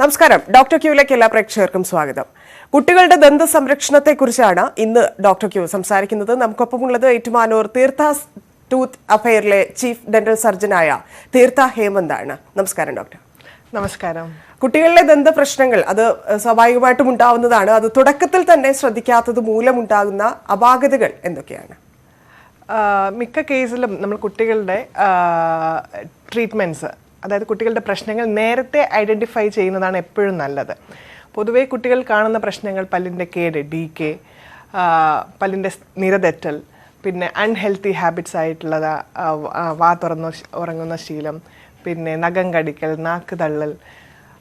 നമസ്കാരം. ഡോക്ടർ ക്യൂയിലേക്ക് എല്ലാ പ്രേക്ഷകർക്കും സ്വാഗതം. കുട്ടികളുടെ ദന്ത സംരക്ഷണത്തെക്കുറിച്ചാണ് ഇന്ന് ഡോക്ടർ ക്യൂ സംസാരിക്കുന്നത്. നമുക്കൊപ്പമുള്ളത് ഏറ്റുമാനൂർ തീർത്ഥ ടൂത്ത് അഫെയറിലെ ചീഫ് ഡെന്റൽ സർജനായ തീർത്ഥ ഹേമന്ത് ആണ്. നമസ്കാരം ഡോക്ടർ. നമസ്കാരം. കുട്ടികളിലെ ദന്ത പ്രശ്നങ്ങൾ അത് സ്വാഭാവികമായിട്ടും ഉണ്ടാവുന്നതാണ്. അത് തുടക്കത്തിൽ തന്നെ ശ്രദ്ധിക്കാത്തത് മൂലമുണ്ടാകുന്ന അപാകതകൾ എന്തൊക്കെയാണ്? മിക്ക കേസിലും നമ്മൾ കുട്ടികളുടെ ട്രീറ്റ്മെന്റ്സ് അതായത് കുട്ടികളുടെ പ്രശ്നങ്ങൾ നേരത്തെ ഐഡന്റിഫൈ ചെയ്യുന്നതാണ് എപ്പോഴും നല്ലത്. പൊതുവേ കുട്ടികൾ കാണുന്ന പ്രശ്നങ്ങൾ പല്ലിന്റെ കേട് ഡി കെ പല്ലിന്റെ നിരതെറ്റൽ പിന്നെ അൺഹെൽത്തി ഹാബിറ്റ്സ് ആയിട്ടുള്ളത് വാ തുറന്ന് ഉറങ്ങുന്ന ശീലം പിന്നെ നഖം കടിക്കൽ നാക്ക് തള്ളൽ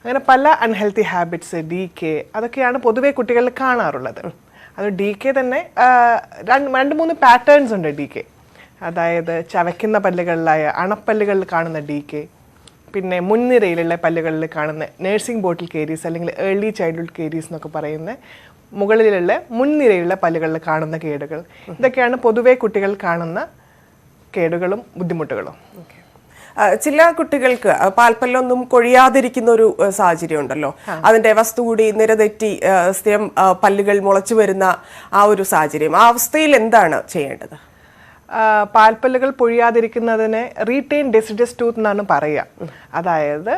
അങ്ങനെ പല അൺഹെൽത്തി ഹാബിറ്റ്സ് ഡി കെ അതൊക്കെയാണ് പൊതുവേ കുട്ടികളിൽ കാണാറുള്ളത്. അത് ഡി കെ തന്നെ രണ്ട് രണ്ട് മൂന്ന് പാറ്റേൺസ് ഉണ്ട് ഡി കെ അതായത് ചവയ്ക്കുന്ന പല്ലുകളിലായ അണപ്പല്ലുകളിൽ കാണുന്ന ഡി കെ പിന്നെ മുൻനിരയിലുള്ള പല്ലുകളിൽ കാണുന്ന നേഴ്സിംഗ് ബോട്ടിൽ കേരീസ് അല്ലെങ്കിൽ ഏർലി ചൈൽഡ്ഹുഡ് കേരീസ് എന്നൊക്കെ പറയുന്ന മുകളിലുള്ള മുൻനിരയിലുള്ള പല്ലുകളിൽ കാണുന്ന കേടുകൾ. ഇതൊക്കെയാണ് പൊതുവേ കുട്ടികൾ കാണുന്ന കേടുകളും ബുദ്ധിമുട്ടുകളും. ചില കുട്ടികൾക്ക് പാൽപ്പല്ലൊന്നും കൊഴിയാതിരിക്കുന്ന ഒരു സാഹചര്യം ഉണ്ടല്ലോ അതിന്റെ വസ്തു കൂടി നിരതെറ്റി സ്ഥിരം പല്ലുകൾ മുളച്ചു വരുന്ന ആ ഒരു സാഹചര്യം. ആ അവസ്ഥയിൽ എന്താണ് ചെയ്യേണ്ടത്? പാൽപ്പല്ലുകൾ പൊഴിയാതിരിക്കുന്നതിനെ റീറ്റെയിൻ ഡെസിഡസ് ടൂത്ത് എന്നാണ് പറയുക. അതായത്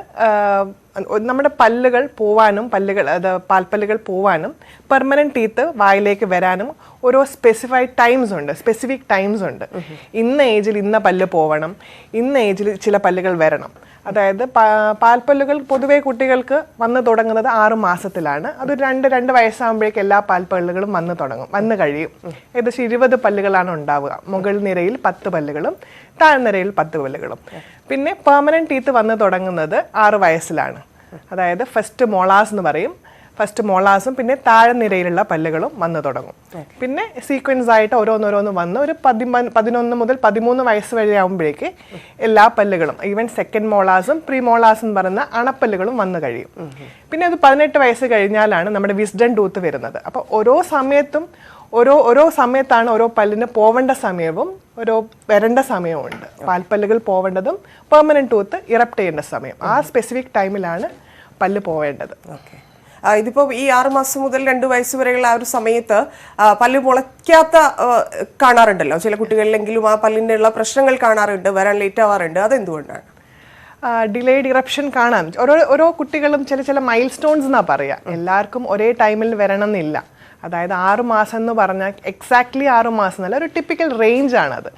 നമ്മുടെ പല്ലുകൾ പോവാനും പല്ലുകൾ അത് പാൽപ്പല്ലുകൾ പോവാനും പെർമനന്റ് ടീത്ത് വായിലേക്ക് വരാനും ഓരോ സ്പെസിഫൈഡ് ടൈംസ് ഉണ്ട് സ്പെസിഫിക് ടൈംസ് ഉണ്ട്. ഇന്ന ഏജിൽ ഇന്ന പല്ല് പോവണം ഇന്ന ഏജിൽ ചില പല്ലുകൾ വരണം. അതായത് പാൽപ്പല്ലുകൾ പൊതുവെ കുട്ടികൾക്ക് വന്ന് തുടങ്ങുന്നത് ആറു മാസത്തിലാണ്. അത് രണ്ട് രണ്ട് വയസ്സാകുമ്പോഴേക്ക് എല്ലാ പാൽപ്പല്ലുകളും വന്ന് തുടങ്ങും വന്ന് കഴിയും. ഏകദേശം ഇരുപത് പല്ലുകളാണ് ഉണ്ടാവുക. മുകൾ നിരയിൽ പത്ത് പല്ലുകളും താഴ്നിരയിൽ പത്ത് പല്ലുകളും. പിന്നെ പെർമനന്റ് ടീത്ത് വന്ന് തുടങ്ങുന്നത് ആറ് വയസ്സിലാണ്. അതായത് ഫസ്റ്റ് മോളാസ് എന്ന് പറയും. ഫസ്റ്റ് മോളാസും പിന്നെ താഴെ നിരയിലുള്ള പല്ലുകളും വന്നു തുടങ്ങും. പിന്നെ സീക്വൻസ് ആയിട്ട് ഓരോന്നോരോന്ന് വന്ന് ഒരു പതിമ പതിനൊന്ന് മുതൽ പതിമൂന്ന് വയസ്സ് വരെ ആകുമ്പോഴേക്ക് എല്ലാ പല്ലുകളും ഈവൻ സെക്കൻഡ് മോളാസും പ്രീ മോളാസും എന്ന് പറയുന്ന അണപ്പല്ലുകളും വന്നു കഴിയും. പിന്നെ അത് പതിനെട്ട് വയസ്സ് കഴിഞ്ഞാലാണ് നമ്മുടെ വിസ്ഡൻ ടൂത്ത് വരുന്നത്. അപ്പോൾ ഓരോ സമയത്തും ഓരോ ഓരോ സമയത്താണ് ഓരോ പല്ലിന് പോവേണ്ട സമയവും ഓരോ വരേണ്ട സമയവും ഉണ്ട് പാൽപ്പല്ലുകൾ പോവേണ്ടതും പെർമനന്റ് ടൂത്ത് ഇറപ്റ്റ് ചെയ്യേണ്ട സമയം. ആ സ്പെസിഫിക് ടൈമിലാണ് പല്ല് പോവേണ്ടത്. ഓക്കെ ഇതിപ്പോ ഈ ആറുമാസം മുതൽ രണ്ട് വയസ്സ് വരെയുള്ള ആ ഒരു സമയത്ത് പല്ല് മുളയ്ക്കാത്ത കാണാറുണ്ടല്ലോ? ചില കുട്ടികളിലെങ്കിലും ആ പല്ലിന്റെ ഉള്ള പ്രശ്നങ്ങൾ കാണാറുണ്ട് വരാൻ ലേറ്റ് ആവാറുണ്ട്. അതെന്തുകൊണ്ടാണ്? ഡിലേഡ് ഇറപ്ഷൻ കാണാം. ഓരോ ഓരോ കുട്ടികളും ചില ചില മൈൽ സ്റ്റോൺസ് എന്നാ പറയാ. എല്ലാവർക്കും ഒരേ ടൈമിൽ വരണം എന്നില്ല അതായത് ആറ് മാസം എന്ന് പറഞ്ഞാൽ എക്സാക്ട്ലി ആറ് മാസം എന്നല്ല ഒരു ടിപ്പിക്കൽ റേഞ്ച് ആണത്.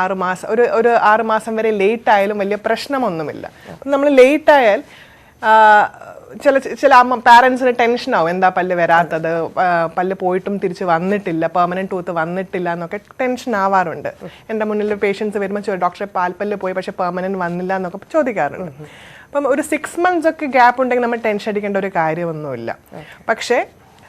ആറ് മാസം ഒരു ഒരു ആറ് മാസം വരെ ലേറ്റ് ആയാലും വലിയ പ്രശ്നമൊന്നുമില്ല. നമ്മൾ ലേറ്റ് ആയാൽ ചില ചില അമ്മ പാരൻസിന് ടെൻഷൻ ആവും. എന്താ പല്ല് വരാത്തത്? പല്ല് പോയിട്ടും തിരിച്ച് വന്നിട്ടില്ല പെർമനന്റ് ടൂത്ത് വന്നിട്ടില്ല എന്നൊക്കെ ടെൻഷൻ ആവാറുണ്ട്. എന്റെ മുന്നിൽ പേഷ്യൻസ് വരുമ്പോൾ ഡോക്ടറെ പാൽപ്പല്ല് പോയി പക്ഷെ പെർമനന്റ് വന്നില്ല എന്നൊക്കെ ചോദിക്കാറുണ്ട്. അപ്പം ഒരു സിക്സ് മന്ത്സ് ഒക്കെ ഗ്യാപ്പ് ഉണ്ടെങ്കിൽ നമ്മൾ ടെൻഷൻ അടിക്കേണ്ട ഒരു കാര്യമൊന്നുമില്ല. പക്ഷേ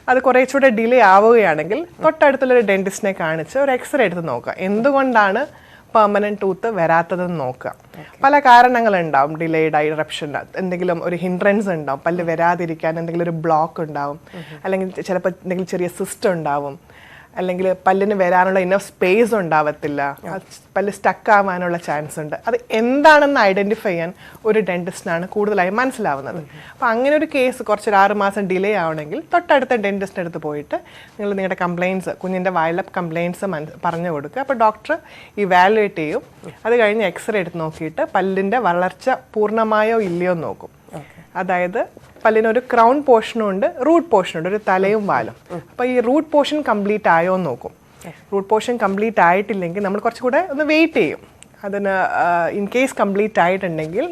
അത് കുറേച്ചൂടെ ഡിലേ ആവുകയാണെങ്കിൽ തൊട്ടടുത്തുള്ള ഒരു ഡെന്റിസ്റ്റിനെ കാണിച്ച് ഒരു എക്സ്റേ എടുത്ത് നോക്കുക. എന്തുകൊണ്ടാണ് പെർമനന്റ് ടൂത്ത് വരാത്തതെന്ന് നോക്കുക. പല കാരണങ്ങളുണ്ടാവും. ഡിലേഡ് ഇറപ്ഷൻ എന്തെങ്കിലും ഒരു ഹിൻഡ്രൻസ് ഉണ്ടാവും. പല്ല് വരാതിരിക്കാൻ എന്തെങ്കിലും ഒരു ബ്ലോക്ക് ഉണ്ടാവും. അല്ലെങ്കിൽ ചിലപ്പോൾ എന്തെങ്കിലും ചെറിയ സിസ്റ്റം ഉണ്ടാവും. അല്ലെങ്കിൽ പല്ലിന് വരാനുള്ള ഇനഫ് സ്പേസ് ഉണ്ടാവത്തില്ല. പല്ല് സ്റ്റക്ക് ആവാനുള്ള ചാൻസ് ഉണ്ട്. അത് എന്താണെന്ന് ഐഡന്റിഫൈ ചെയ്യാൻ ഒരു ഡെന്റിസ്റ്റിനാണ് കൂടുതലായി മനസ്സിലാവുന്നത്. അപ്പോൾ അങ്ങനെ ഒരു കേസ് കുറച്ചൊരു ആറ് മാസം ഡിലേ ആവണമെങ്കിൽ തൊട്ടടുത്ത ഡെന്റിസ്റ്റിന്റെ അടുത്ത് പോയിട്ട് നിങ്ങൾ നിങ്ങളുടെ കംപ്ലയിൻസ് കുഞ്ഞിന്റെ വയലപ്പ് കംപ്ലയിൻസ് പറഞ്ഞു കൊടുക്കുക. അപ്പോൾ ഡോക്ടർ ഇവാലുവേറ്റ് ചെയ്യും. അത് കഴിഞ്ഞ് എക്സ്റേ എടുത്ത് നോക്കിയിട്ട് പല്ലിന്റെ വളർച്ച പൂർണമായോ ഇല്ലയോ നോക്കും. അതായത് പല്ലിനൊരു ക്രൗൺ പോർഷനും ഉണ്ട് റൂട്ട് പോർഷനും ഉണ്ട് ഒരു തലയും വാലും. അപ്പോൾ ഈ റൂട്ട് പോർഷൻ കംപ്ലീറ്റ് ആയോ എന്ന് നോക്കും. റൂട്ട് പോർഷൻ കംപ്ലീറ്റ് ആയിട്ടില്ലെങ്കിൽ നമ്മൾ കുറച്ചുകൂടെ ഒന്ന് വെയിറ്റ് ചെയ്യും. അതിന് ഇൻ കേസ് കംപ്ലീറ്റ് ആയിട്ടുണ്ടെങ്കിൽ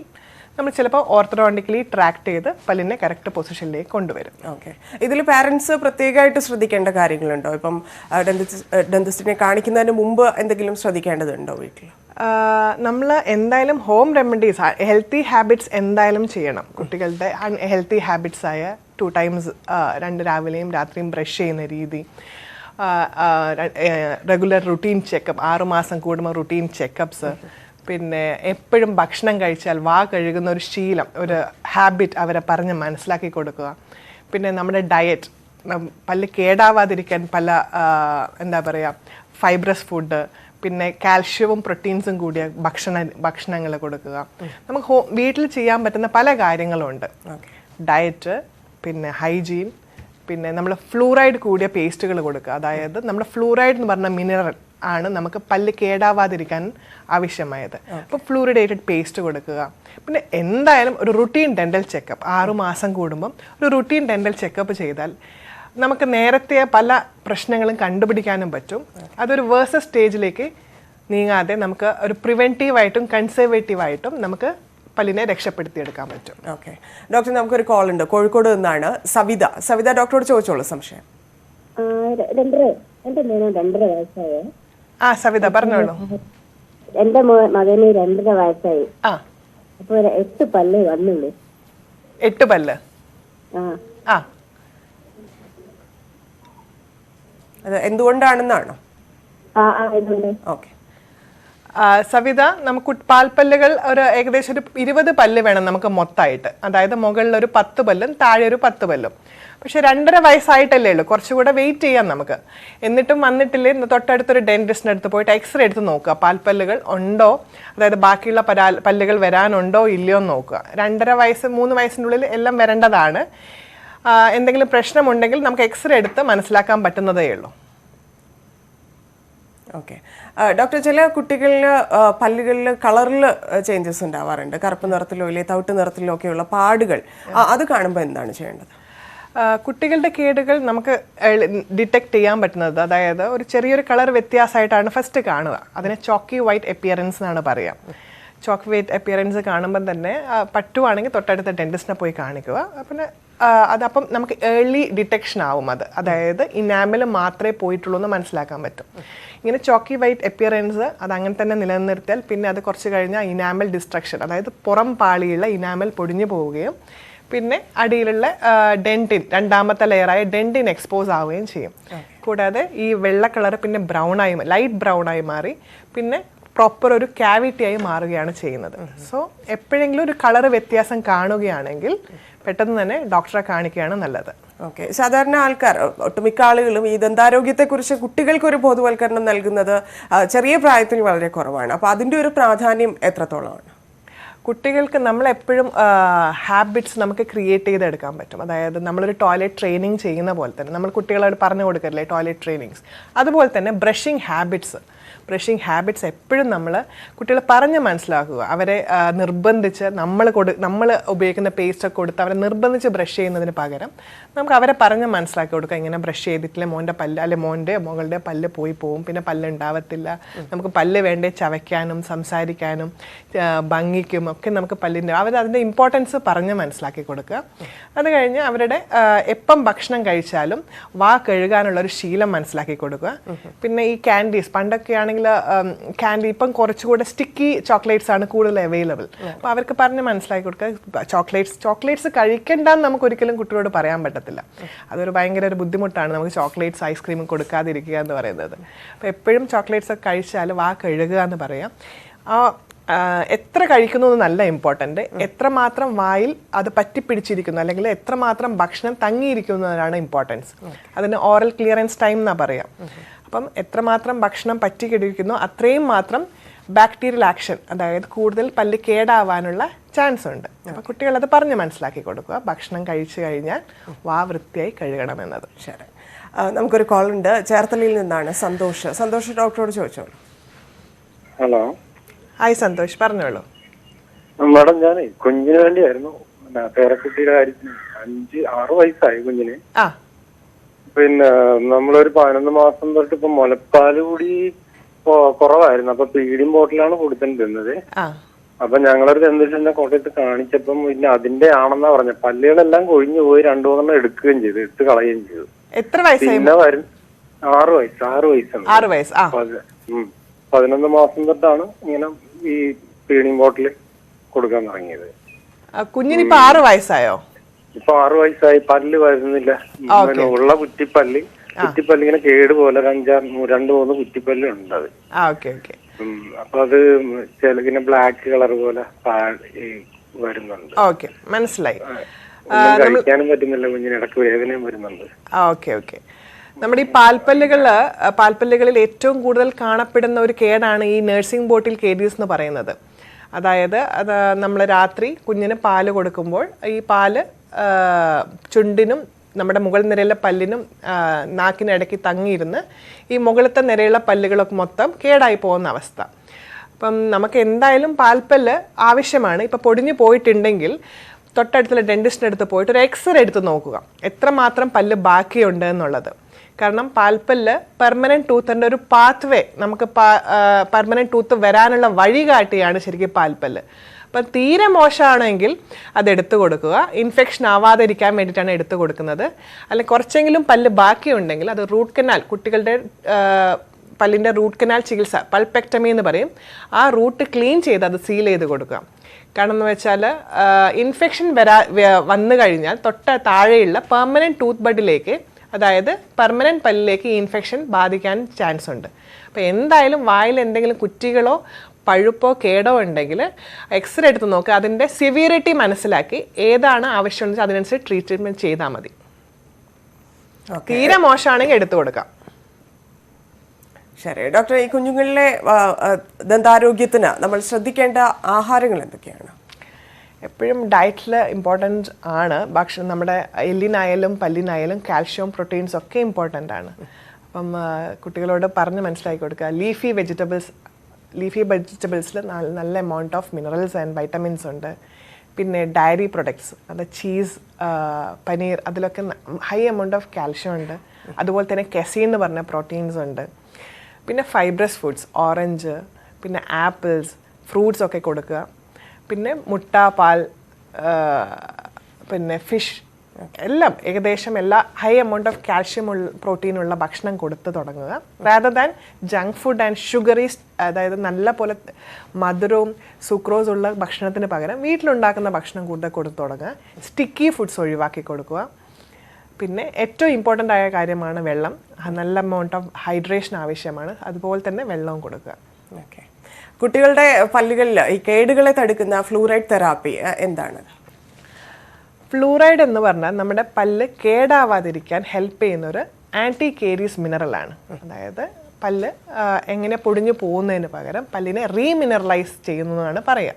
നമ്മൾ ചിലപ്പോൾ ഓർത്തഡോണ്ടിക്കലി ട്രാക്ട് ചെയ്ത് പല്ലിനെ കറക്റ്റ് പൊസിഷനിലേക്ക് കൊണ്ടുവരും. ഓക്കെ ഇതിൽ പാരൻസ് പ്രത്യേകമായിട്ട് ശ്രദ്ധിക്കേണ്ട കാര്യങ്ങളുണ്ടോ? ഇപ്പം ഡെന്റിസ്റ്റിനെ കാണിക്കുന്നതിന് മുമ്പ് എന്തെങ്കിലും ശ്രദ്ധിക്കേണ്ടതുണ്ടോ വീട്ടിൽ നമ്മൾ എന്തായാലും ഹോം റെമഡീസ് ഹെൽത്തി ഹാബിറ്റ്സ് എന്തായാലും ചെയ്യണം. കുട്ടികളുടെ ഹെൽത്തി ഹാബിറ്റ്സ് ആയ ടു ടൈംസ് രണ്ട് രാവിലെയും രാത്രിയും ബ്രഷ് ചെയ്യുന്ന രീതി റെഗുലർ റുട്ടീൻ ചെക്കപ്പ് ആറുമാസം കൂടുമ്പോൾ റുട്ടീൻ ചെക്കപ്സ് പിന്നെ എപ്പോഴും ഭക്ഷണം കഴിച്ചാൽ വാ കഴുകുന്ന ഒരു ശീലം ഒരു ഹാബിറ്റ് അവരെ പറഞ്ഞ് മനസ്സിലാക്കി കൊടുക്കുക. പിന്നെ നമ്മുടെ ഡയറ്റ് പല്ല് കേടാവാതിരിക്കാൻ പല എന്താ പറയുക ഫൈബ്രസ് ഫുഡ് പിന്നെ കാൽഷ്യവും പ്രോട്ടീൻസും കൂടിയ ഭക്ഷണ ഭക്ഷണങ്ങൾ കൊടുക്കുക. നമുക്ക് ഹോ വീട്ടിൽ ചെയ്യാൻ പറ്റുന്ന പല കാര്യങ്ങളുണ്ട്. ഡയറ്റ് പിന്നെ ഹൈജീൻ പിന്നെ നമ്മൾ ഫ്ലൂറൈഡ് കൂടിയ പേസ്റ്റുകൾ കൊടുക്കുക. അതായത് നമ്മുടെ ഫ്ലൂറൈഡ് എന്ന് പറഞ്ഞ മിനറൽ ആണ് നമുക്ക് പല്ല് കേടാവാതിരിക്കാൻ ആവശ്യമായത്. അപ്പോൾ ഫ്ലൂറിഡേറ്റഡ് പേസ്റ്റ് കൊടുക്കുക. പിന്നെ എന്തായാലും ഒരു റുട്ടീൻ ഡെന്റൽ ചെക്കപ്പ് ആറു മാസം കൂടുമ്പം ഒരു റുട്ടീൻ ഡെന്റൽ ചെക്കപ്പ് ചെയ്താൽ നമുക്ക് നേരത്തെ പല പ്രശ്നങ്ങളും കണ്ടുപിടിക്കാനും പറ്റും. അതൊരു വേഴ്സ സ്റ്റേജിലേക്ക് നീങ്ങാതെ നമുക്ക് ഒരു പ്രിവെന്റീവായിട്ടും കൺസർവേറ്റീവായിട്ടും നമുക്ക് പല്ലിനെ രക്ഷപ്പെടുത്തിയെടുക്കാൻ പറ്റും. ഓക്കെ. ഡോക്ടർ നമുക്കൊരു കോൾ ഉണ്ട്. കോഴിക്കോട് നിന്നാണ് സവിത. സവിത ഡോക്ടറോട് ചോദിച്ചോളൂ സംശയം. രണ്ടര രണ്ടര വയസ്സായി. ആ സവിത പറഞ്ഞോളൂ. എന്റെ മകന് രണ്ടര വയസ്സായി. അപ്പൊ എട്ട് പല്ല് വന്നുള്ളൂ എട്ട് പല്ല്. ആ. എന്തുകൊണ്ടാണെന്നാണോ? ആ ആ ഇതുണ്ട്. ഓക്കെ. സവിത നമുക്ക് പാൽപ്പല്ലുകൾ ഒരു ഏകദേശം ഒരു ഇരുപത് പല്ല് വേണം നമുക്ക് മൊത്തമായിട്ട് അതായത് മുകളിൽ ഒരു പത്ത് പല്ലും താഴെ ഒരു പത്ത് പല്ലും. പക്ഷെ രണ്ടര വയസ്സായിട്ടല്ലേ ഉള്ളൂ. കുറച്ചുകൂടെ വെയിറ്റ് ചെയ്യാം നമുക്ക്. എന്നിട്ടും വന്നിട്ടില്ലേ? തൊട്ടടുത്തൊരു ഡെന്റിസ്റ്റിന്റെ അടുത്ത് പോയിട്ട് എക്സ്റേ എടുത്ത് നോക്കുക. പാൽപ്പല്ലുകൾ ഉണ്ടോ? അതായത് ബാക്കിയുള്ള പരാ പല്ലുകൾ വരാനുണ്ടോ? ഇല്ലയോ എന്ന് നോക്കുക. രണ്ടര വയസ്സ് മൂന്ന് ഉള്ളിൽ എല്ലാം വരേണ്ടതാണ്. എന്തെങ്കിലും പ്രശ്നമുണ്ടെങ്കിൽ നമുക്ക് എക്സ്റേ എടുത്ത് മനസ്സിലാക്കാൻ പറ്റുന്നതേ ഉള്ളൂ. ഓക്കെ ഡോക്ടർ ചില കുട്ടികളിൽ പല്ലുകളിൽ കളറിൽ ചേഞ്ചസ് ഉണ്ടാവാറുണ്ട്. കറുപ്പ് നിറത്തിലോ ഇല്ലേ തവിട്ട് നിറത്തിലോ ഒക്കെയുള്ള പാടുകൾ. അത് കാണുമ്പോൾ എന്താണ് ചെയ്യേണ്ടത്? കുട്ടികളുടെ കേടുകൾ നമുക്ക് ഡിറ്റക്ട് ചെയ്യാൻ പറ്റുന്നത്. അതായത് ഒരു ചെറിയൊരു കളർ വ്യത്യാസമായിട്ടാണ് ഫസ്റ്റ് കാണുക. അതിനെ ചോക്കി വൈറ്റ് അപ്പിയറൻസ് എന്നാണ് പറയുക ചോക്ക് വൈറ്റ് അപ്പിയറൻസ് കാണുമ്പം തന്നെ പറ്റുവാണെങ്കിൽ തൊട്ടടുത്ത ഡെന്റിസ്റ്റിനെ പോയി കാണിക്കുക. പിന്നെ അതപ്പം നമുക്ക് ഏർലി ഡിറ്റക്ഷൻ ആവും അത്. അതായത് ഇനാമിൽ മാത്രമേ പോയിട്ടുള്ളൂ എന്ന് മനസ്സിലാക്കാൻ പറ്റും. ഇങ്ങനെ ചോക്കി വൈറ്റ് അപ്പിയറൻസ് അത് അങ്ങനെ തന്നെ നിലനിർത്തിയാൽ പിന്നെ അത് കുറച്ച് കഴിഞ്ഞാൽ ഇനാമൽ ഡിസ്ട്രക്ഷൻ അതായത് പുറം പാളിയുള്ള ഇനാമൽ പൊടിഞ്ഞു പോവുകയും പിന്നെ അടിയിലുള്ള ഡെന്റിൻ രണ്ടാമത്തെ ലെയറായ ഡെന്റിൻ എക്സ്പോസ് ആവുകയും ചെയ്യും. കൂടാതെ ഈ വെള്ള കളർ പിന്നെ ബ്രൗൺ ആയി ലൈറ്റ് ബ്രൗൺ ആയി മാറി പിന്നെ പ്രോപ്പർ ഒരു ക്യാവിറ്റി ആയി മാറുകയാണ് ചെയ്യുന്നത്. സോ എപ്പോഴെങ്കിലും ഒരു കളർ വ്യത്യാസം കാണുകയാണെങ്കിൽ പെട്ടെന്ന് തന്നെ ഡോക്ടറെ കാണിക്കുകയാണ് നല്ലത്. ഓക്കെ സാധാരണ ആൾക്കാർ ഒട്ടുമിക്ക ആളുകളും ഈ ദന്താരോഗ്യത്തെക്കുറിച്ച് കുട്ടികൾക്ക് ഒരു ബോധവൽക്കരണം നൽകുന്നത് ചെറിയ പ്രായത്തിൽ വളരെ കുറവാണ്. അപ്പോൾ അതിന്റെ ഒരു പ്രാധാന്യം എത്രത്തോളമാണ്? കുട്ടികൾക്ക് നമ്മളെപ്പോഴും ഹാബിറ്റ്സ് നമുക്ക് ക്രിയേറ്റ് ചെയ്തെടുക്കാൻ പറ്റും. അതായത് നമ്മളൊരു ടോയ്ലറ്റ് ട്രെയിനിങ് ചെയ്യുന്ന പോലെ തന്നെ നമ്മൾ കുട്ടികളോട് പറഞ്ഞു കൊടുക്കല്ലേ ടോയ്ലറ്റ് ട്രെയിനിങ്സ് അതുപോലെ തന്നെ ബ്രഷിംഗ് ഹാബിറ്റ്സ് ബ്രഷിംഗ് ഹാബിറ്റ്സ് എപ്പോഴും നമ്മൾ കുട്ടികളെ പറഞ്ഞ് മനസ്സിലാക്കുക. അവരെ നിർബന്ധിച്ച് നമ്മൾ കൊടു നമ്മൾ ഉപയോഗിക്കുന്ന പേസ്റ്റ് ഒക്കെ കൊടുത്ത് അവരെ നിർബന്ധിച്ച് ബ്രഷ് ചെയ്യുന്നതിന് പകരം നമുക്ക് അവരെ പറഞ്ഞ് മനസ്സിലാക്കി കൊടുക്കുക. ഇങ്ങനെ ബ്രഷ് ചെയ്തിട്ടില്ല മോന്റെ പല്ല് അല്ലെ മോന്റെ മകളുടെ പല്ല് പോയി പോവും പിന്നെ പല്ല് ഉണ്ടാവത്തില്ല. നമുക്ക് പല്ല് വേണ്ടേ ചവയ്ക്കാനും സംസാരിക്കാനും ഭംഗിക്കും ഒക്കെ നമുക്ക് പല്ലിന്റെ അവർ അതിന്റെ ഇമ്പോർട്ടൻസ് പറഞ്ഞ് മനസ്സിലാക്കി കൊടുക്കുക. അത് കഴിഞ്ഞ് അവരുടെ എപ്പം ഭക്ഷണം കഴിച്ചാലും വാ കഴുകാനുള്ള ഒരു ശീലം മനസ്സിലാക്കി കൊടുക്കുക. പിന്നെ ഈ ക്യാൻഡീസ് പണ്ടൊക്കെ ആണെങ്കിൽ ക്യാൻഡി ഇപ്പം കുറച്ചുകൂടെ സ്റ്റിക്കി ചോക്ലേറ്റ്സ് ആണ് കൂടുതൽ അവൈലബിൾ അപ്പോൾ അവർക്ക് പറഞ്ഞ് മനസ്സിലാക്കി കൊടുക്കുക ചോക്ലേറ്റ്സ് ചോക്ലേറ്റ്സ് കഴിക്കണ്ടെന്ന് നമുക്ക് ഒരിക്കലും കുട്ടികളോട് പറയാൻ പറ്റത്തില്ല. അതൊരു ഭയങ്കര ഒരു ബുദ്ധിമുട്ടാണ് നമുക്ക് ചോക്ലേറ്റ്സ് ഐസ്ക്രീം കൊടുക്കാതിരിക്കുക എന്ന് പറയുന്നത്. അപ്പോൾ എപ്പോഴും ചോക്ലേറ്റ്സ് ഒക്കെ കഴിച്ചാൽ വാ കഴുകുക എന്ന് പറയാം. എത്ര കഴിക്കുന്നു നല്ല ഇമ്പോർട്ടന്റ് എത്രമാത്രം വായിൽ അത് പറ്റിപ്പിടിച്ചിരിക്കുന്നു അല്ലെങ്കിൽ എത്രമാത്രം ഭക്ഷണം തങ്ങിയിരിക്കുന്നതിനാണ് ഇമ്പോർട്ടൻസ് അതിന് ഓറൽ ക്ലിയറൻസ് ടൈം എന്നാ പറയാം. അപ്പം എത്രമാത്രം ഭക്ഷണം പറ്റിക്കിടിക്കുന്നു അത്രയും മാത്രം ബാക്ടീരിയൽ ആക്ഷൻ അതായത് കൂടുതൽ പല്ല് കേടാവാനുള്ള ചാൻസ് ഉണ്ട്. അപ്പം കുട്ടികളത് പറഞ്ഞ് മനസ്സിലാക്കി കൊടുക്കുക. ഭക്ഷണം കഴിച്ചു കഴിഞ്ഞാൽ വാ വൃത്തിയായി കഴുകണമെന്നത് ശരി. നമുക്കൊരു കോൾ ഉണ്ട്. ചേർത്തലയിൽ നിന്നാണ് സന്തോഷ്. സന്തോഷ് ഡോക്ടറോട് ചോദിച്ചോ ഹലോ. ഹായ് സന്തോഷ് പറഞ്ഞോളൂ. മാഡം ഞാൻ കുഞ്ഞിന് വേണ്ടിയായിരുന്നു. പേരക്കുട്ടിയുടെ കാര്യത്തിന് അഞ്ച് ആറ് വയസ്സായി കുഞ്ഞിന്. ആ. പിന്നെ നമ്മളൊരു പതിനൊന്ന് മാസം തൊട്ട് ഇപ്പൊ മുലപ്പാൽ കൂടി കുറവായിരുന്നു. അപ്പൊ പീടിയും ബോട്ടിലാണ് കൊടുത്തിട്ടുണ്ട് അപ്പൊ ഞങ്ങളൊരു ദന്തലിനെ കോട്ടയത്ത് കാണിച്ചപ്പം പിന്നെ അതിന്റെ ആണെന്നാ പറഞ്ഞ പല്ലുകളെല്ലാം കൊഴിഞ്ഞു പോയി രണ്ടു മൂന്നെണ്ണം എടുക്കുകയും ചെയ്തു എടുത്ത് കളയുകയും ചെയ്തു. എത്ര പിന്നെ വരും. ആറ് വയസ്സ് ആറ് വയസ്സാണ്. ആറ് വയസ്സ്. പതിനൊന്ന് മാസം തൊട്ടാണ് ഇങ്ങനെ ഈ പീഡിയം ബോട്ടിൽ കൊടുക്കാൻ തുടങ്ങിയത്. കുഞ്ഞിനിപ്പോ ആറ് വയസ്സായോ? ഇപ്പൊ ആറു വയസ്സായി പല്ല് വരുന്നില്ല. ഉള്ള കുറ്റിപ്പല്ല്. കുറ്റിപ്പല്ല് ഇങ്ങനെ കേട് പോലെ അഞ്ചാറ് രണ്ട് മൂന്ന് കുറ്റിപ്പല്ല് ഉണ്ട് അത്. ആ ഓക്കെ ഓക്കെ അപ്പൊ അത് ചില പിന്നെ ബ്ലാക്ക് കളർ പോലെ വരുന്നുണ്ട്. ഓക്കെ മനസ്സിലായി. കഴിക്കാനും പറ്റുന്നില്ല കുഞ്ഞിന് ഇടയ്ക്ക് വേദനയും വരുന്നുണ്ട്. ആ ഓക്കെ ഓക്കെ നമ്മുടെ ഈ പാൽപ്പല്ലുകൾ പാൽപ്പല്ലുകളിൽ ഏറ്റവും കൂടുതൽ കാണപ്പെടുന്ന ഒരു കേടാണ് ഈ നഴ്സിംഗ് ബോട്ടിൽ കേരീസ് എന്ന് പറയുന്നത്. അതായത് അത് നമ്മൾ രാത്രി കുഞ്ഞിന് പാൽ കൊടുക്കുമ്പോൾ ഈ പാൽ ചുണ്ടിനും നമ്മുടെ മുകൾ നിരയിലെ പല്ലിനും നാക്കിനിടയ്ക്ക് തങ്ങിയിരുന്ന് ഈ മുകളിലത്തെ നിരയിലെ പല്ലുകളൊക്കെ മൊത്തം കേടായി പോകുന്ന അവസ്ഥ. അപ്പം നമുക്ക് എന്തായാലും പാൽപ്പല്ല് ആവശ്യമാണ്. ഇപ്പം പൊടിഞ്ഞു പോയിട്ടുണ്ടെങ്കിൽ തൊട്ടടുത്തുള്ള ഡെന്റിസ്റ്റിന്റെ അടുത്ത് പോയിട്ട് ഒരു എക്സ്റേ എടുത്ത് നോക്കുക. എത്രമാത്രം പല്ല് ബാക്കിയുണ്ട് എന്നുള്ളത്. കാരണം പാൽപ്പല്ല് പെർമനന്റ് ടൂത്തിന്റെ ഒരു പാത്ത് വേ നമുക്ക് പെർമനന്റ് ടൂത്ത് വരാനുള്ള വഴി കാട്ടിയാണ് ശരിക്കും പാൽപ്പല്ല്. അപ്പം തീരെ മോശമാണെങ്കിൽ അത് എടുത്തു കൊടുക്കുക. ഇൻഫെക്ഷൻ ആവാതിരിക്കാൻ വേണ്ടിയിട്ടാണ് എടുത്തു കൊടുക്കുന്നത്. അല്ലെങ്കിൽ കുറച്ചെങ്കിലും പല്ല് ബാക്കിയുണ്ടെങ്കിൽ അത് റൂട്ട് കനാൽ കുട്ടികളുടെ പല്ലിന്റെ റൂട്ട് കനാൽ ചികിത്സ പൾപെക്ടമി എന്ന് പറയും. ആ റൂട്ട് ക്ലീൻ ചെയ്ത് അത് സീൽ ചെയ്ത് കൊടുക്കുക. കാരണം എന്ന് വെച്ചാൽ ഇൻഫെക്ഷൻ വരാ വന്നു കഴിഞ്ഞാൽ തൊട്ട താഴെയുള്ള പെർമനന്റ് ടൂത്ത് ബഡിലേക്ക് അതായത് പെർമനന്റ് പല്ലിലേക്ക് ഈ ഇൻഫെക്ഷൻ ബാധിക്കാൻ ചാൻസ് ഉണ്ട്. അപ്പോൾ എന്തായാലും വായിൽ എന്തെങ്കിലും കുറ്റികളോ പഴുപ്പോ കേടോ ഉണ്ടെങ്കിൽ എക്സ്റേ എടുത്ത് നോക്കുക അതിന്റെ സിവിയറിറ്റി മനസ്സിലാക്കി ഏതാണ് ആവശ്യമെന്ന് വെച്ചാൽ അതിനനുസരിച്ച് ട്രീറ്റ്മെന്റ് ചെയ്താൽ മതി. തീരെ മോശമാണെങ്കിൽ എടുത്തു കൊടുക്കാം. ശരി ഡോക്ടർ ഈ കുഞ്ഞുങ്ങളിലെ ദന്താരോഗ്യത്തിന് നമ്മൾ ശ്രദ്ധിക്കേണ്ട ആഹാരങ്ങൾ എന്തൊക്കെയാണ്? എപ്പോഴും ഡയറ്റിൽ ഇമ്പോർട്ടന്റ് ആണ്. ഭക്ഷണം നമ്മുടെ എല്ലിനായാലും പല്ലിനായാലും കാൽഷ്യം പ്രോട്ടീൻസ് ഒക്കെ ഇമ്പോർട്ടന്റ് ആണ്. അപ്പം കുട്ടികളോട് പറഞ്ഞ് മനസ്സിലാക്കി കൊടുക്കുക. ലീഫി വെജിറ്റബിൾസ് ലീഫി വെജിറ്റബിൾസിൽ നല്ല amount of minerals and vitamins ഉണ്ട്. പിന്നെ ഡയറി പ്രൊഡക്ട്സ് അത് ചീസ് പനീർ അതിലൊക്കെ ഹൈ എമൗണ്ട് ഓഫ് കാൽഷ്യം ഉണ്ട്. അതുപോലെ തന്നെ കെസി എന്ന് പറഞ്ഞ പ്രോട്ടീൻസ് ഉണ്ട്. പിന്നെ ഫൈബ്രസ് ഫുഡ്സ് ഓറഞ്ച് പിന്നെ ആപ്പിൾസ് ഫ്രൂട്ട്സ് ഒക്കെ കൊടുക്കുക. പിന്നെ മുട്ട പാൽ പിന്നെ ഫിഷ് എല്ലാം ഏകദേശം എല്ലാ ഹൈ എമൗണ്ട് ഓഫ് കാൽഷ്യം ഉള്ള ഭക്ഷണം കൊടുത്ത് തുടങ്ങുക. Rather than junk food and sugary അതായത് നല്ല പോലെ മധുരവും സുക്രോസ് ഉള്ള ഭക്ഷണത്തിന് പകരം വീട്ടിലുണ്ടാക്കുന്ന ഭക്ഷണം കൂടുതൽ കൊടുത്തു തുടങ്ങുക. സ്റ്റിക്കി ഫുഡ്സ് ഒഴിവാക്കി കൊടുക്കുക. പിന്നെ ഏറ്റവും ഇമ്പോർട്ടന്റ് ആയ കാര്യമാണ് വെള്ളം. നല്ല എമൗണ്ട് ഓഫ് ഹൈഡ്രേഷൻ ആവശ്യമാണ്. അതുപോലെ തന്നെ വെള്ളവും കൊടുക്കുക. ഓക്കെ കുട്ടികളുടെ പല്ലുകളിൽ ഈ കേടുകളെ തടുക്കുന്ന ഫ്ലൂറൈഡ് തെറാപ്പി എന്താണ്? ഫ്ലൂറൈഡ് എന്ന് പറഞ്ഞാൽ നമ്മുടെ പല്ല് കേടാവാതിരിക്കാൻ ഹെൽപ്പ് ചെയ്യുന്ന ഒരു ആന്റി കേരീസ് മിനറലാണ് അതായത് പല്ല് എങ്ങനെ പൊടിഞ്ഞു പോകുന്നതിന് പകരം പല്ലിനെ റീമിനറലൈസ് ചെയ്യുന്നതാണ് പറയുക.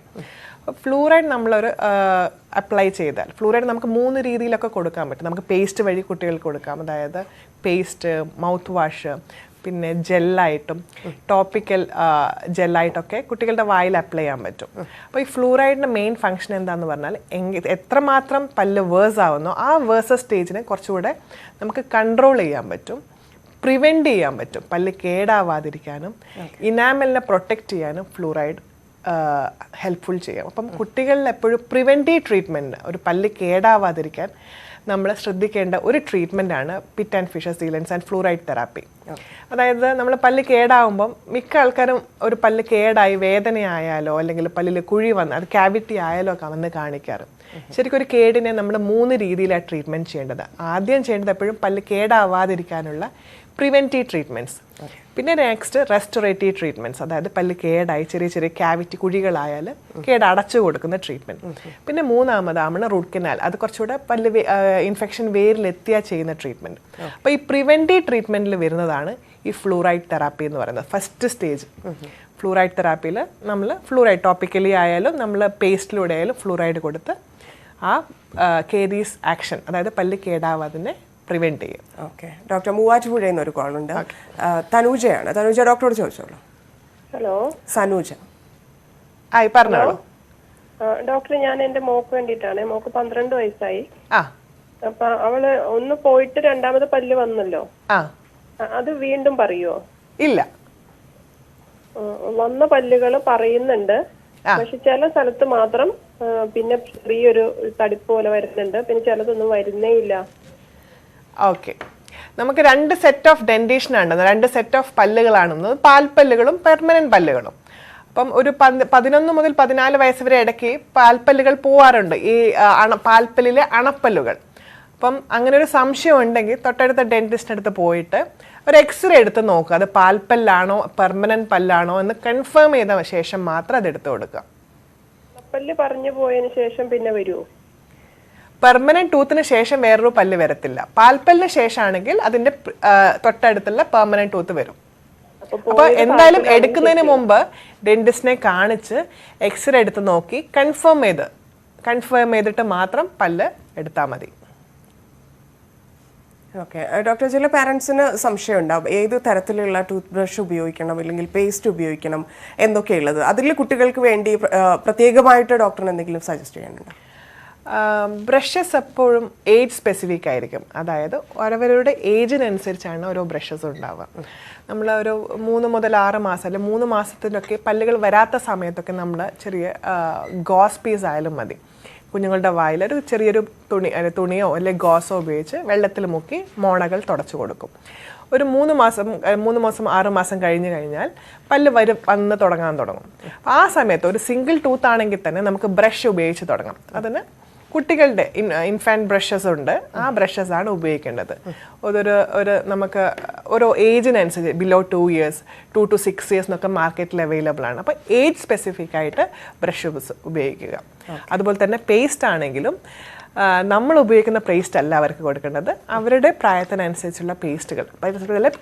അപ്പോൾ ഫ്ലൂറൈഡ് നമ്മളൊരു അപ്ലൈ ചെയ്താൽ ഫ്ലൂറൈഡ് നമുക്ക് മൂന്ന് രീതിയിലൊക്കെ കൊടുക്കാൻ പറ്റും. നമുക്ക് പേസ്റ്റ് വഴി കുട്ടികൾക്ക് കൊടുക്കാം. അതായത് പേസ്റ്റ് മൗത്ത് വാഷ് പിന്നെ ജെല്ലായിട്ടും ടോപ്പിക്കൽ ജെല്ലായിട്ടൊക്കെ കുട്ടികളുടെ വായിൽ അപ്ലൈ ചെയ്യാൻ പറ്റും. അപ്പോൾ ഈ ഫ്ലൂറൈഡിന്റെ മെയിൻ ഫംഗ്ഷൻ എന്താന്ന് പറഞ്ഞാൽ എങ്ങ എത്രമാത്രം പല്ല് വേഴ്സ് ആവുന്നോ ആ വേഴ്സ് സ്റ്റേജിനെ കുറച്ചുകൂടെ നമുക്ക് കൺട്രോൾ ചെയ്യാൻ പറ്റും. പ്രിവെന്റ് ചെയ്യാൻ പറ്റും. പല്ല് കേടാവാതിരിക്കാനും ഇനാമലിനെ പ്രൊട്ടക്റ്റ് ചെയ്യാനും ഫ്ലൂറൈഡ് ഹെൽപ്ഫുൾ ചെയ്യാം. അപ്പം കുട്ടികളിൽ എപ്പോഴും പ്രിവെന്റീവ് ട്രീറ്റ്മെന്റ് ഒരു പല്ല് കേടാവാതിരിക്കാൻ നമ്മൾ ശ്രദ്ധിക്കേണ്ട ഒരു ട്രീറ്റ്മെന്റ് ആണ് pit and fissure sealants and fluoride therapy അതായത് നമ്മൾ പല്ല് കേടാവുമ്പം മിക്ക ആൾക്കാരും ഒരു പല്ല് കേടായി വേദനയായാലോ അല്ലെങ്കിൽ പല്ലിൽ കുഴി വന്ന് അത് ക്യാവിറ്റി ആയാലോ ഒക്കെ വന്ന് കാണിക്കാറ്. ശരിക്കും ഒരു കേടിനെ നമ്മൾ മൂന്ന് രീതിയിലാണ് ട്രീറ്റ്മെന്റ് ചെയ്യേണ്ടത്. ആദ്യം ചെയ്യേണ്ടത് എപ്പോഴും പല്ല് കേടാവാതിരിക്കാനുള്ള പ്രിവെന്റീവ് ട്രീറ്റ്മെന്റ്സ് പിന്നെ നെക്സ്റ്റ് റെസ്റ്റോറേറ്റീവ് ട്രീറ്റ്മെന്റ്സ് അതായത് പല്ല് കേടായി ചെറിയ ചെറിയ ക്യാവിറ്റി കുഴികളായാൽ കേട് അടച്ചു കൊടുക്കുന്ന ട്രീറ്റ്മെന്റ് പിന്നെ മൂന്നാമതാണ് റൂട്ട് കനാൽ അത് കുറച്ചുകൂടെ പല്ല് ഇൻഫെക്ഷൻ വേരിലെത്തിയാൽ ചെയ്യുന്ന ട്രീറ്റ്മെന്റ് അപ്പോൾ ഈ പ്രിവെന്റീവ് ട്രീറ്റ്മെന്റിൽ വരുന്നതാണ് ഈ ഫ്ലൂറൈഡ് തെറാപ്പി എന്ന് പറയുന്നത്. ഫസ്റ്റ് സ്റ്റേജ് ഫ്ലൂറൈഡ് തെറാപ്പിയിൽ നമ്മൾ ഫ്ലൂറൈഡ് ടോപ്പിക്കലി ആയാലും നമ്മൾ പേസ്റ്റിലൂടെ ആയാലും ഫ്ലൂറൈഡ് കൊടുത്ത് ആ കേരീസ് ആക്ഷൻ അതായത് പല്ല് കേടാവാതിനെ പ്രിവെന്റ് ചെയ്യും. ഓക്കെ ഡോക്ടർ മൂവാറ്റുപുഴയിൽ നിന്ന് ഒരു കോളുണ്ട് തനൂജയാണ്. തനൂജ ഡോക്ടറോട് ചോദിച്ചോളൂ. ഹലോ സനൂജ. ആയി പറഞ്ഞോളൂ. ഡോക്ടർ ഞാൻ എന്റെ മോക്ക് വേണ്ടിയിട്ടാണ്. മോക്ക് പന്ത്രണ്ട് വയസ്സായി. ആ. അപ്പൊ അവൾ ഒന്ന് പോയിട്ട് രണ്ടാമത് പല്ല് വന്നല്ലോ? അത് വീണ്ടും പറയുവോ? ഇല്ല. വന്ന പല്ലുകൾ പറയുന്നുണ്ട്. പക്ഷെ ചില സ്ഥലത്ത് മാത്രം പിന്നെ ചെറിയൊരു തടിപ്പ് പോലെ വരുന്നുണ്ട്. പിന്നെ ചിലതൊന്നും വരുന്നേ ഇല്ല. ഓക്കെ നമുക്ക് രണ്ട് സെറ്റ് ഓഫ് ഡെന്റേഷൻ ആണ് രണ്ട് സെറ്റ് ഓഫ് പല്ലുകളാണെന്ന് പാൽപ്പല്ലുകളും പെർമനന്റ് പല്ലുകളും. അപ്പം ഒരു പതിനൊന്ന് മുതൽ പതിനാല് വയസ്സ് വരെ ഇടയ്ക്ക് പാൽപ്പല്ലുകൾ പോവാറുണ്ട്. ഈ അണ പാൽപ്പല്ലിലെ അണപ്പല്ലുകൾ. അപ്പം അങ്ങനെ ഒരു സംശയം ഉണ്ടെങ്കിൽ തൊട്ടടുത്ത ഡെന്റിസ്റ്റിന്റെ അടുത്ത് പോയിട്ട് ഒരു എക്സ്റേ എടുത്ത് നോക്കുക അത് പാൽപ്പല്ലാണോ പെർമനന്റ് പല്ലാണോ എന്ന് കൺഫേം ചെയ്ത ശേഷം മാത്രം അത് എടുത്ത് കൊടുക്കുക. പല്ല് പറഞ്ഞു പോയതിന് ശേഷം പിന്നെ വരുമോ പെർമനന്റ് ടൂത്തിന് ശേഷം വേറൊരു പല്ല് വരത്തില്ല. പാൽപ്പല്ലിന് ശേഷമാണെങ്കിൽ അതിന്റെ തൊട്ടടുത്തുള്ള പെർമനന്റ് ടൂത്ത് വരും. അപ്പൊ എന്തായാലും എടുക്കുന്നതിന് മുമ്പ് ഡെന്റിസ്റ്റിനെ കാണിച്ച് എക്സ്റേ എടുത്ത് നോക്കി കൺഫേം ചെയ്ത് കൺഫേം ചെയ്തിട്ട് മാത്രം പല്ല് എടുത്താൽ മതി. ഓക്കെ. ഡോക്ടർ ചില പാരൻസിന് സംശയം ഉണ്ടാവും ഏത് തരത്തിലുള്ള ടൂത്ത് ബ്രഷ് ഉപയോഗിക്കണം അല്ലെങ്കിൽ പേസ്റ്റ് ഉപയോഗിക്കണം എന്നൊക്കെയുള്ളത്. അതിൽ കുട്ടികൾക്ക് വേണ്ടി പ്രത്യേകമായിട്ട് ഡോക്ടറിന് എന്തെങ്കിലും സജസ്റ്റ് ചെയ്യാനുണ്ടോ? ബ്രഷസ് എപ്പോഴും ഏജ് സ്പെസിഫിക് ആയിരിക്കും. അതായത് അവരവരുടെ ഏജിനനുസരിച്ചാണ് ഓരോ ബ്രഷസ് ഉണ്ടാവുക. നമ്മൾ ഒരു മൂന്ന് മുതൽ ആറ് മാസം അല്ലെങ്കിൽ മൂന്ന് മാസത്തിലൊക്കെ പല്ലുകൾ വരാത്ത സമയത്തൊക്കെ നമ്മൾ ചെറിയ ഗോസ് പീസ് ആയാലും മതി. കുഞ്ഞുങ്ങളുടെ വായിൽ ഒരു ചെറിയൊരു തുണി തുണിയോ അല്ലെങ്കിൽ ഗോസോ ഉപയോഗിച്ച് വെള്ളത്തിൽ മുക്കി മോണകൾ തുടച്ചു കൊടുക്കും. ഒരു മൂന്ന് മാസം മൂന്ന് മാസം ആറ് മാസം കഴിഞ്ഞ് കഴിഞ്ഞാൽ പല്ല് വരു വന്ന് തുടങ്ങാൻ തുടങ്ങും. ആ സമയത്ത് ഒരു സിംഗിൾ ടൂത്ത് ആണെങ്കിൽ തന്നെ നമുക്ക് ബ്രഷ് ഉപയോഗിച്ച് തുടങ്ങാം. അതിന് കുട്ടികളുടെ ഇൻഫാന്റ് ബ്രഷസ് ഉണ്ട്. ആ ബ്രഷസ് ആണ് ഉപയോഗിക്കേണ്ടത്. അതൊരു ഒരു നമുക്ക് ഓരോ ഏജിനനുസരിച്ച് below two years two to six years എന്നൊക്കെ മാർക്കറ്റിൽ അവൈലബിൾ ആണ്. അപ്പോൾ ഏജ് സ്പെസിഫിക് ആയിട്ട് ബ്രഷ് ഉപയോഗിക്കുക. അതുപോലെ തന്നെ പേസ്റ്റ് ആണെങ്കിലും നമ്മൾ ഉപയോഗിക്കുന്ന പേസ്റ്റ് അല്ല അവർക്ക് കൊടുക്കേണ്ടത്. അവരുടെ പ്രായത്തിനനുസരിച്ചുള്ള പേസ്റ്റുകൾ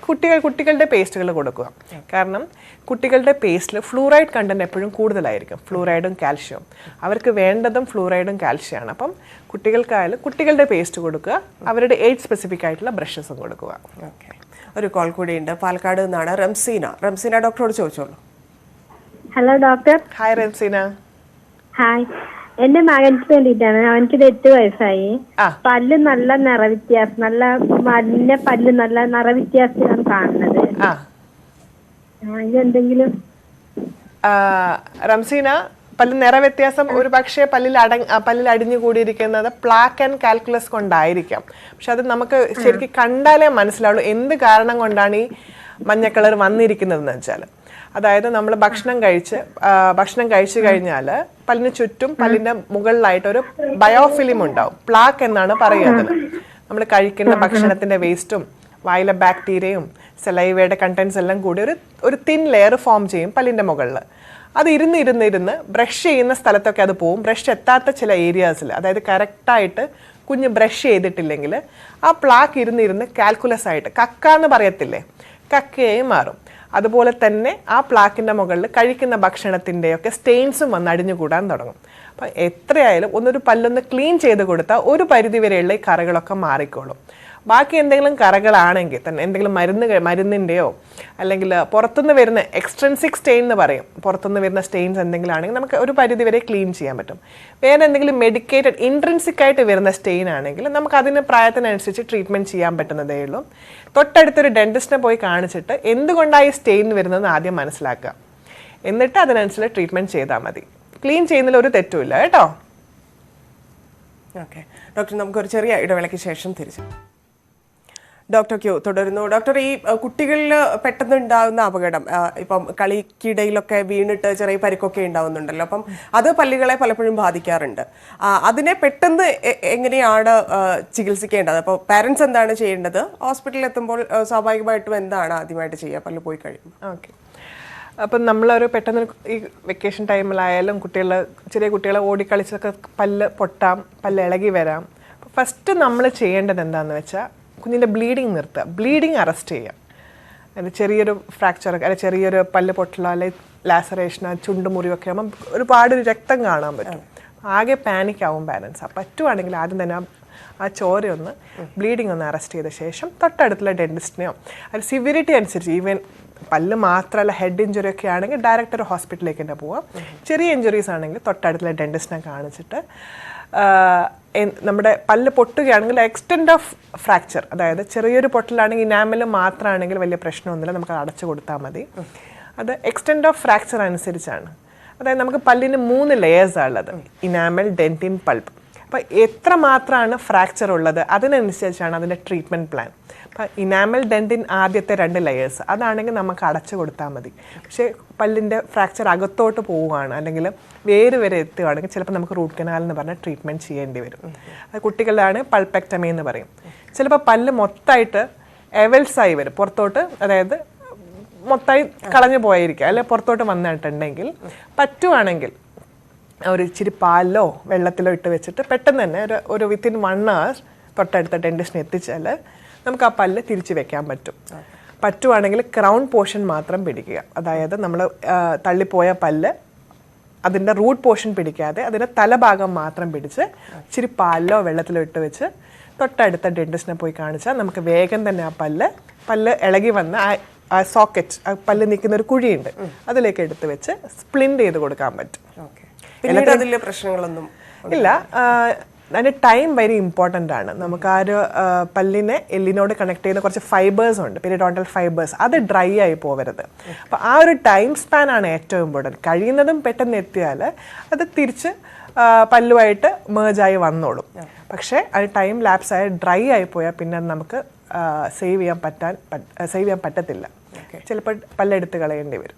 കുട്ടികൾ കുട്ടികളുടെ പേസ്റ്റുകൾ കൊടുക്കുക. കാരണം കുട്ടികളുടെ പേസ്റ്റിൽ ഫ്ലൂറൈഡ് കണ്ടന്റ് എപ്പോഴും കൂടുതലായിരിക്കും. ഫ്ലൂറൈഡും കാൽഷ്യവും അവർക്ക് വേണ്ടതും ഫ്ലൂറൈഡും കാൽഷ്യമാണ് അപ്പം കുട്ടികൾക്കായാലും കുട്ടികളുടെ പേസ്റ്റ് കൊടുക്കുക. അവരുടെ ഏജ് സ്പെസിഫിക് ആയിട്ടുള്ള ബ്രഷസും കൊടുക്കുക. ഓക്കെ ഒരു കോൾ കൂടി ഉണ്ട് പാലക്കാട് നിന്നാണ് റംസീന. റംസീന ഡോക്ടറോട് ചോദിച്ചോളൂ. Hello doctor hi Ramseena. Hi എന്റെ മകൻക്ക് വേണ്ടിയിട്ടാണ്. അവനക്ക് എട്ട് വയസ്സായി. ആ. പല്ല് നല്ല നിറവ്യത്യാസം നല്ല മഞ്ഞ പല്ല് നല്ല നിറവ്യത്യാസത്തിലാണ് കാണുന്നത്. ആ. ഇതെന്തെങ്കിലും ആ, റംസീന പല്ല് നിറവ്യത്യാസം ഒരു പക്ഷേ പല്ലിൽ അട പല്ലിൽ അടിഞ്ഞു കൂടിയിരിക്കുന്നത് പ്ലാക്ക് ആൻഡ് കാൽക്കുലസ് കൊണ്ടായിരിക്കാം. പക്ഷെ അത് നമുക്ക് ശരിക്കും കണ്ടാലേ മനസ്സിലാവുള്ളൂ. എന്ത് കാരണം കൊണ്ടാണ് ഈ മഞ്ഞ കളർ വന്നിരിക്കുന്നതെന്ന് വെച്ചാൽ. അതായത് നമ്മൾ ഭക്ഷണം കഴിച്ച് ഭക്ഷണം കഴിച്ചു കഴിഞ്ഞാൽ പല്ലിന് ചുറ്റും പല്ലിന്റെ മുകളിലായിട്ട് ഒരു ബയോഫിലിം ഉണ്ടാവും. പ്ലാക്ക് എന്നാണ് പറയുന്നത്. നമ്മൾ കഴിക്കുന്ന ഭക്ഷണത്തിന്റെ വേസ്റ്റും വായിലെ ബാക്ടീരിയയും സെലൈവയുടെ കണ്ടൻസ് എല്ലാം കൂടി ഒരു ഒരു തിൻ ലെയർ ഫോം ചെയ്യും പല്ലിന്റെ മുകളിൽ. അത് ഇരുന്ന് ഇരുന്ന് ഇരുന്ന് ബ്രഷ് ചെയ്യുന്ന സ്ഥലത്തൊക്കെ അത് പോവും. ബ്രഷ് എത്താത്ത ചില ഏരിയാസിൽ അതായത് കറക്റ്റായിട്ട് കുഞ്ഞ് ബ്രഷ് ചെയ്തിട്ടില്ലെങ്കിൽ ആ പ്ലാക്ക് ഇരുന്ന് ഇരുന്ന് കാൽക്കുലസ് ആയിട്ട് കക്ക എന്ന് പറയത്തില്ലേ? കക്കയായി മാറും. അതുപോലെ തന്നെ ആ പ്ലാക്കിന്റെ മുകളിൽ കഴിക്കുന്ന ഭക്ഷണത്തിന്റെയൊക്കെ സ്റ്റെയിൻസും വന്ന് അടിഞ്ഞുകൂടാൻ തുടങ്ങും. അപ്പം എത്രയായാലും ഒന്നൊരു പല്ലൊന്ന് ക്ലീൻ ചെയ്ത് കൊടുത്താൽ ഒരു പരിധി വരെയുള്ള ഈ കറകളൊക്കെ മാറിക്കോളും. ബാക്കി എന്തെങ്കിലും കറകളാണെങ്കിൽ തന്നെ എന്തെങ്കിലും മരുന്ന് മരുന്നിന്റെയോ അല്ലെങ്കിൽ പുറത്തുനിന്ന് വരുന്ന എക്സ്ട്രൻസിക് സ്റ്റെയിൻ എന്ന് പറയും. പുറത്തുനിന്ന് വരുന്ന സ്റ്റെയിൻസ് എന്തെങ്കിലും ആണെങ്കിൽ നമുക്ക് ഒരു പരിധി വരെ ക്ലീൻ ചെയ്യാൻ പറ്റും. വേറെ എന്തെങ്കിലും മെഡിക്കേറ്റഡ് ഇൻട്രൻസിക് ആയിട്ട് വരുന്ന സ്റ്റെയിൻ ആണെങ്കിൽ നമുക്ക് അതിന് പ്രായത്തിനനുസരിച്ച് ട്രീറ്റ്മെന്റ് ചെയ്യാൻ പറ്റുന്നതേ ഉള്ളൂ. തൊട്ടടുത്തൊരു ഡെന്റിസ്റ്റിനെ പോയി കാണിച്ചിട്ട് എന്തുകൊണ്ടാണ് ഈ സ്റ്റെയിൻ വരുന്നതെന്ന് ആദ്യം മനസ്സിലാക്കുക. എന്നിട്ട് അതിനനുസരിച്ച് ട്രീറ്റ്മെന്റ് ചെയ്താൽ മതി. ക്ലീൻ ചെയ്യുന്നതിൽ ഒരു തെറ്റുമില്ല കേട്ടോ? ഓക്കെ ഡോക്ടർ നമുക്കൊരു ചെറിയ ഇടവേളയ്ക്ക് ശേഷം തിരിച്ചു ഡോക്ടർ ക്യൂ തുടരുന്നു. ഡോക്ടർ ഈ കുട്ടികളിൽ പെട്ടെന്ന് ഉണ്ടാകുന്ന അപകടം ഇപ്പം കളിക്കിടയിലൊക്കെ വീണിട്ട് ചെറിയ പരിക്കൊക്കെ ഉണ്ടാവുന്നുണ്ടല്ലോ. അപ്പം അത് പല്ലുകളെ പലപ്പോഴും ബാധിക്കാറുണ്ട്. അതിനെ പെട്ടെന്ന് എങ്ങനെയാണ് ചികിത്സിക്കേണ്ടത്? അപ്പോൾ പാരൻസ് എന്താണ് ചെയ്യേണ്ടത്? ഹോസ്പിറ്റലിൽ എത്തുമ്പോൾ സ്വാഭാവികമായിട്ടും എന്താണ് ആദ്യമായിട്ട് ചെയ്യുക? പല്ല് പോയി കഴിയുമ്പോൾ. ഓക്കെ. അപ്പം നമ്മളൊരു പെട്ടെന്ന് ഈ വെക്കേഷൻ ടൈമിലായാലും കുട്ടികൾ ചെറിയ കുട്ടികളെ ഓടിക്കളിച്ചൊക്കെ പല്ല് പൊട്ടാം പല്ല് ഇളകി വരാം. ഫസ്റ്റ് നമ്മൾ ചെയ്യേണ്ടത് എന്താണെന്ന് വെച്ചാൽ കുഞ്ഞിന്റെ ബ്ലീഡിങ് നിർത്തുക. ബ്ലീഡിങ് അറസ്റ്റ് ചെയ്യുക അത് ചെറിയൊരു ഫ്രാക്ചർ അല്ലെ ചെറിയൊരു പല്ല് പൊട്ടലോ അല്ലെ ലാസറേഷനോ ചുണ്ടുമുറിയൊക്കെ ആകുമ്പോൾ ഒരുപാട് രക്തം കാണാൻ പറ്റും. ആകെ പാനിക് ആവും പാരൻസ് പറ്റുവാണെങ്കിൽ ആദ്യം തന്നെ ആ ആ ചോരയൊന്ന് ബ്ലീഡിംഗ് ഒന്ന് അറസ്റ്റ് ചെയ്ത ശേഷം തൊട്ടടുത്തുള്ള ഡെന്റിസ്റ്റിനെയോ അത് സിവിരിറ്റി അനുസരിച്ച് ഈവൻ പല്ല് മാത്രമല്ല ഹെഡ് ഇഞ്ചുറി ഒക്കെ ആണെങ്കിൽ ഡയറക്റ്റ് ഒരു ഹോസ്പിറ്റലിലേക്ക് തന്നെ പോവാം. ചെറിയ ഇഞ്ചുറീസ് ആണെങ്കിൽ തൊട്ടടുത്തുള്ള ഡെന്റിസ്റ്റിനെ കാണിച്ചിട്ട് ആ, നമ്മുടെ പല്ല് പൊട്ടുകയാണെങ്കിൽ എക്സ്റ്റെൻഡ് ഓഫ് ഫ്രാക്ചർ അതായത് ചെറിയൊരു പൊട്ടലാണെങ്കിൽ ഇനാമൽ മാത്രമാണെങ്കിൽ വലിയ പ്രശ്നമൊന്നുമില്ല നമുക്ക് അടച്ചു കൊടുത്താൽ മതി. അത് എക്സ്റ്റെൻഡ് ഓഫ് ഫ്രാക്ചർ അനുസരിച്ചാണ്. അതായത് നമുക്ക് പല്ലിന് മൂന്ന് ലെയേഴ്സാണ് ഉള്ളത് ഇനാമൽ ഡെന്റിൻ പൾപ്പ് അപ്പോൾ എത്ര മാത്രമാണ് ഫ്രാക്ചർ ഉള്ളത്? അതിനനുസരിച്ചാണ് അതിന്റെ ട്രീറ്റ്മെന്റ് പ്ലാൻ അപ്പോൾ ഇനാമൽ ഡെന്റിൻ ആദ്യത്തെ രണ്ട് ലെയേഴ്സ് അതാണെങ്കിൽ നമുക്ക് അടച്ചു കൊടുത്താൽ മതി. പക്ഷേ പല്ലിന്റെ ഫ്രാക്ചർ അകത്തോട്ട് പോവുകയാണ്. അല്ലെങ്കിൽ വേര് വരെ എത്തുകയാണെങ്കിൽ ചിലപ്പോൾ നമുക്ക് റൂട്ട് കനാൽ എന്ന് പറഞ്ഞ ട്രീറ്റ്മെന്റ് ചെയ്യേണ്ടി വരും. അത് കുട്ടികളിലാണ് പൾപെക്ടമി എന്ന് പറയും. ചിലപ്പോൾ പല്ല് മൊത്തമായിട്ട് എവൽസായി വരും. പുറത്തോട്ട് അതായത് മൊത്തമായി കളഞ്ഞു പോയിരിക്കുക അല്ലെ പുറത്തോട്ട് വന്നിട്ടുണ്ടെങ്കിൽ പറ്റുവാണെങ്കിൽ ഒരു ഇച്ചിരി പാലിലോ വെള്ളത്തിലോ ഇട്ട് വെച്ചിട്ട് പെട്ടെന്ന് തന്നെ ഒരു ഒരു വിത്തിൻ വൺ അവർ തൊട്ടടുത്ത ഡെന്റിസ്റ്റിന് എത്തിച്ചാൽ നമുക്ക് ആ പല്ല് തിരിച്ചു വെക്കാൻ പറ്റും. പറ്റുവാണെങ്കിൽ ക്രൗൺ പോർഷൻ മാത്രം പിടിക്കുക. അതായത് നമ്മൾ തള്ളിപ്പോയ പല്ല് അതിന്റെ റൂട്ട് പോർഷൻ പിടിക്കാതെ അതിന്റെ തലഭാഗം മാത്രം പിടിച്ച് ഇച്ചിരി പാലിലോ വെള്ളത്തിലോ ഇട്ട് വെച്ച് തൊട്ടടുത്ത ഡെന്റിസ്റ്റിനെ പോയി കാണിച്ചാൽ നമുക്ക് വേഗം തന്നെ ആ പല്ല് പല്ല് ഇളകി വന്ന് ആ ആ സോക്കറ്റ് ആ പല്ല് നിൽക്കുന്ന ഒരു കുഴിയുണ്ട്. അതിലേക്ക് എടുത്ത് വെച്ച് സ്പ്ലിന്റ് ചെയ്ത് കൊടുക്കാൻ പറ്റും. പ്രശ്നങ്ങളൊന്നും ഇല്ല. ആ, അതിന്റെ ടൈം വെരി ഇമ്പോർട്ടന്റ് ആണ്. നമുക്ക് ആ ഒരു പല്ലിനെ എല്ലിനോട് കണക്ട് ചെയ്യുന്ന കുറച്ച് ഫൈബേഴ്സ് ഉണ്ട്. പെരിഡോണ്ടൽ ഫൈബേഴ്സ് അത് ഡ്രൈ ആയി പോകരുത്. അപ്പോൾ ആ ഒരു ടൈം സ്പാൻ ആണ് ഏറ്റവും ഇമ്പോർട്ടന്റ് കഴിയുന്നതും പെട്ടെന്ന് എത്തിയാൽ അത് തിരിച്ച് പല്ലുമായിട്ട് മേജായി വന്നോളും. പക്ഷേ അത് ടൈം ലാപ്സ് ആയി ഡ്രൈ ആയി പോയാൽ പിന്നെ അത് നമുക്ക് സേവ് ചെയ്യാൻ പറ്റാൻ സേവ് ചെയ്യാൻ പറ്റത്തില്ല. ചിലപ്പോൾ പല്ലെടുത്ത് കളയേണ്ടി വരും.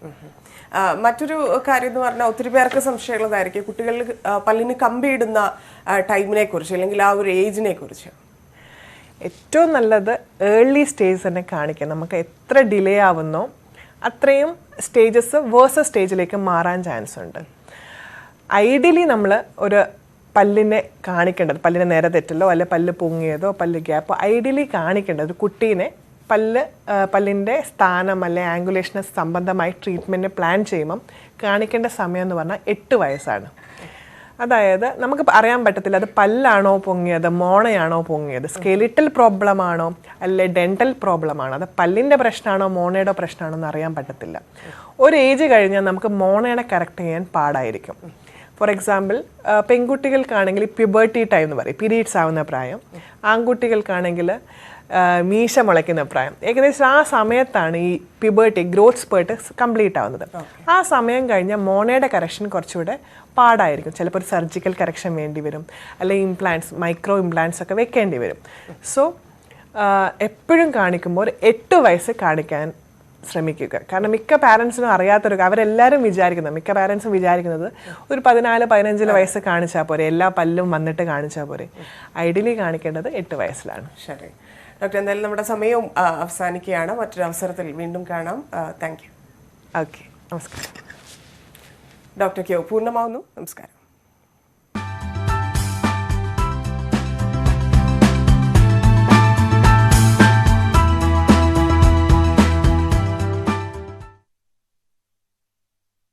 മറ്റൊരു കാര്യം എന്ന് പറഞ്ഞാൽ ഒത്തിരി പേർക്ക് സംശയമുള്ളതായിരിക്കും കുട്ടികളിൽ പല്ലിന് കമ്പിയിടുന്ന ടൈമിനെ കുറിച്ച് അല്ലെങ്കിൽ ആ ഒരു ഏജിനെ കുറിച്ച് ഏറ്റവും നല്ലത് ഏർലി സ്റ്റേജ് തന്നെ കാണിക്കാം. നമുക്ക് എത്ര ഡിലേ ആവുന്നോ അത്രയും സ്റ്റേജസ് വേഴ്സ സ്റ്റേജിലേക്ക് മാറാൻ ചാൻസ് ഉണ്ട്. ഐഡിയലി നമ്മൾ ഒരു പല്ലിനെ കാണിക്കേണ്ടത് പല്ലിനെ നേരെ തെറ്റല്ലോ അല്ലെ പല്ല് പൊങ്ങിയതോ പല്ല് ഗ്യാപ്പോ ഐഡിയലി കാണിക്കേണ്ടത് കുട്ടീനെ പല്ല് പല്ലിന്റെ സ്ഥാനം അല്ലെ ആംഗുലേഷന് സംബന്ധമായി ട്രീറ്റ്മെന്റ് പ്ലാൻ ചെയ്യുമ്പം കാണിക്കേണ്ട സമയം എന്ന് പറഞ്ഞാൽ എട്ട് വയസ്സാണ്. അതായത് നമുക്ക് അറിയാൻ പറ്റത്തില്ല അത് പല്ലാണോ പൊങ്ങിയത് മോണയാണോ പൊങ്ങിയത് സ്കെലിറ്റൽ പ്രോബ്ലം ആണോ അല്ലെ ഡെന്റൽ പ്രോബ്ലം ആണോ അത് പല്ലിന്റെ പ്രശ്നമാണോ മോണയുടെ പ്രശ്നമാണോ എന്ന് അറിയാൻ പറ്റത്തില്ല. ഒരു ഏജ് കഴിഞ്ഞാൽ നമുക്ക് മോണയുടെ കറക്റ്റ് ചെയ്യാൻ പാടായിരിക്കും. ഫോർ എക്സാമ്പിൾ പെൺകുട്ടികൾക്കാണെങ്കിൽ പ്യുബേർട്ടി ടൈം എന്ന് പറയും പീരീഡ്സ് ആവുന്ന പ്രായം. ആൺകുട്ടികൾക്കാണെങ്കിൽ മീശ മുളയ്ക്കുന്ന പ്രായം. ഏകദേശം ആ സമയത്താണ് ഈ പിബേർട്ടി ഗ്രോത്ത് സ്പേർട്ട് കംപ്ലീറ്റ് ആവുന്നത്. ആ സമയം കഴിഞ്ഞാൽ മോണയുടെ കറക്ഷൻ കുറച്ചുകൂടെ പാടായിരിക്കും. ചിലപ്പോൾ ഒരു സർജിക്കൽ കറക്ഷൻ വേണ്ടി വരും. അല്ലെങ്കിൽ ഇംപ്ലാന്റ്സ് മൈക്രോ ഇംപ്ലാന്റ്സ് ഒക്കെ വെക്കേണ്ടി വരും. സോ എപ്പോഴും കാണിക്കുമ്പോൾ ഒരു എട്ട് വയസ്സ് കാണിക്കാൻ ശ്രമിക്കുക. കാരണം മിക്ക പാരൻസിനും അറിയാത്തൊരു അവരെല്ലാവരും വിചാരിക്കുന്നത് മിക്ക പാരൻസും വിചാരിക്കുന്നത് ഒരു പതിനാല് പതിനഞ്ചിൽ വയസ്സ് കാണിച്ചാൽ പോരെ. എല്ലാ പല്ലും വന്നിട്ട് കാണിച്ചാൽ പോരെ. ഐഡിയലി കാണിക്കേണ്ടത് എട്ട് വയസ്സിലാണ്. ശരി. ഡോക്ടർ എന്തായാലും നമ്മുടെ സമയവും അവസാനിക്കുകയാണ്. മറ്റൊരു അവസരത്തിൽ വീണ്ടും കാണാം. Thank you. ഓക്കെ. നമസ്കാരം. ഡോക്ടർ ക്യോ പൂർണമാവുന്നു. നമസ്കാരം.